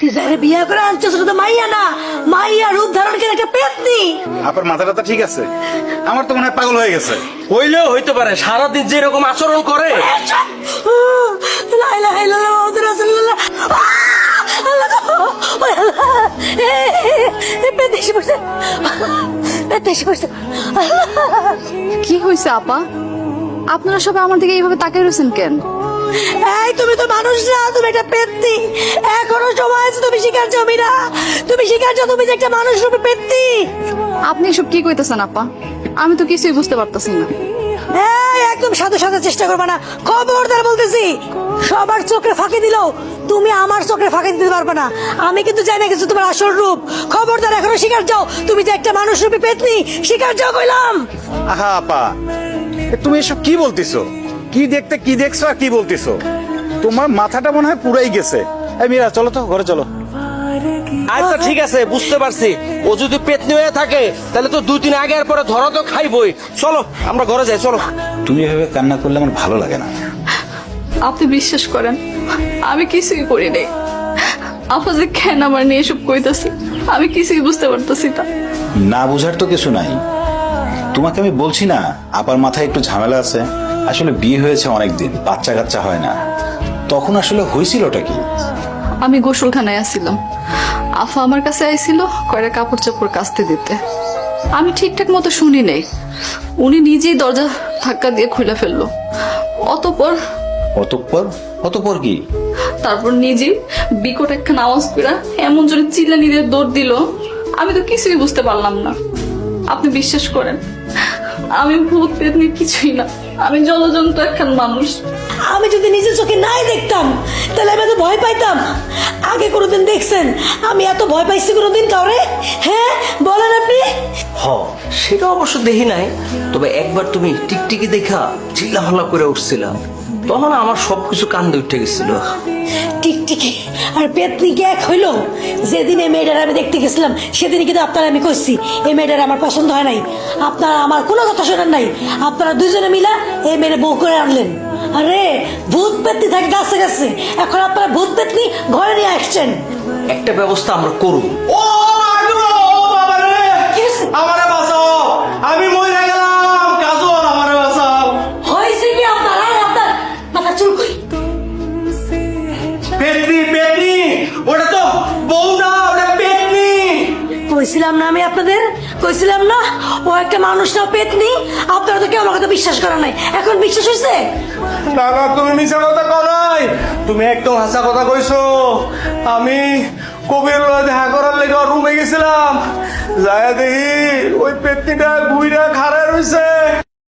তুই যারে বিয়ে করে আনছিস তো মাইয়া না মাইয়া রূপ ধারণ করে একটা পেতনি আপার মাথাটা তো ঠিক আছে আমার তো মনে হয় পাগল হয়ে গেছে হইলেও হইতে পারে সারাদিন যে এরকম আচরণ করে। কি হয়েছে আপা আপনারা সবাই আমার দিকে এইভাবে তাকিয়ে রয়েছেন কেন? এই তুমি তো মানুষ না তুমি একটা পেত্তি। এখনও সময় আছে তুমি শিকার জমি না তুমি শিকার তুমি যে একটা মানুষ রূপে পেত্তি। আপনি এসব কি কইতেছেন আপা? আমি তো কিছুই বুঝতে পারতেছি না। এই একদম সাথে সাথে চেষ্টা করবে না। খবরদার বলতেছি সবার চোখে ফাঁকি দিলেও তুমি আমার চোখে ফাঁকি দিতে পারবে না। আমি কিন্তু জানি না কিছু তোমার আসল রূপ। খবরদার এখনও শিকার যাও। তুমি যে একটা মানুষ রূপে পেতনি শিকার যাও কইলাম। আহা আপা তুমি এসব কি বলতেছো? কি দেখতে কি দেখছ আর কি বলতেছো? তোমার মাথাটা মনে হয় পুরাই গেছে। এই মীরা চলো তো ঘরে চলো। আচ্ছা ঠিক আছে বুঝতে পারছি। ও যদি পেতনি হয়ে থাকে তাহলে তো দুই দিন আগে আর পরে ধরা তো খাইবই। চলো আমরা ঘরে যাই চলো। তুমি এভাবে কান্না করলে আমার ভালো লাগে না। আপনি বিশ্বাস করেন আমি কিছুই করি নাই। আপা যে কেন আমার নিয়ে এসব কইতাছে আমি কিছুই বুঝতে পারতেছি না। না বুঝার তো কিছু নাই। তোমাকে আমি বলছি না আপার মাথায় একটু ঝামেলা আছে। আসলে বিয়ে হয়েছে অনেক দিন বাচ্চা কাচ্চা হয় না। তখন আসলে হয়েছিলটা কি? আমি গোসলখানায় আসছিলাম। আফা আমার কাছে আইছিল কয়েকটা কাপড় চাপড় কাচতে দিতে। আমি ঠিকঠাক মতো শুনি নেই। উনি নিজেই দরজা ধাক্কা দিয়ে খুলে ফেলল। অতপর অতঃপর? অতঃপর কি? তারপর নিজেই বিকট একখান আওয়াজ করে এমন জোরে চিল্লানি দিয়ে দৌড় দিল। আমি তো কিছুই বুঝতে পারলাম না। আপনি বিশ্বাস করেন আমি ভূত পেতনি কিছুই না। আমি জলজন্ত একখান মানুষ। আমি যদি নিজের চোখে নাই দেখতাম তাহলে আমি এত ভয় পাইতাম। আগে কোনোদিন দেখছেন আমি এত ভয় পাইছি কোনোদিন কাউরে? হ্যাঁ বলেন আপনি। হ সেটা অবশ্য দেখি নাই। তবে একবার তুমি টিকটিকি দেখা চিল্লাহল্লা করে উঠছিলাম তখন আমার সবকিছু কান্দে উঠে গেছিল। টিকটিকি আর পেতনি কি এক হইল? যেদিন এই মেয়েটার আমি দেখতে গেছিলাম সেদিনই কিন্তু আপনারা আমি কইছি এই মেয়েটার আমার পছন্দ হয় নাই। আপনারা আমার কোনো কথা শোনেন নাই। আপনারা দুজনে মিলা এই মেয়ের বউ করে আনলেন। আরে ভূত পেতনি থাকে গাছে গাছে। এখন আপনারা ভূত পেতনি ঘরে নিয়ে আসছেন। একটা ব্যবস্থা আমরা করব। ও কইছিলাম না আমি আপনাদের? কইছিলাম না, ও একটা মানুষ না, পেতনি। আপনারা তো কেউ আমার কথা বিশ্বাস করা নাই। এখন বিশ্বাস হয়েছে না না, তুমি মিছা কথা কও নাই। তুমি একদম হাসা কথা কইছো। আমি কবির লয় দেখা করার লেগে রুমে গেছিলাম। যায় দেখি ওই পেতনিটা ঘুইরা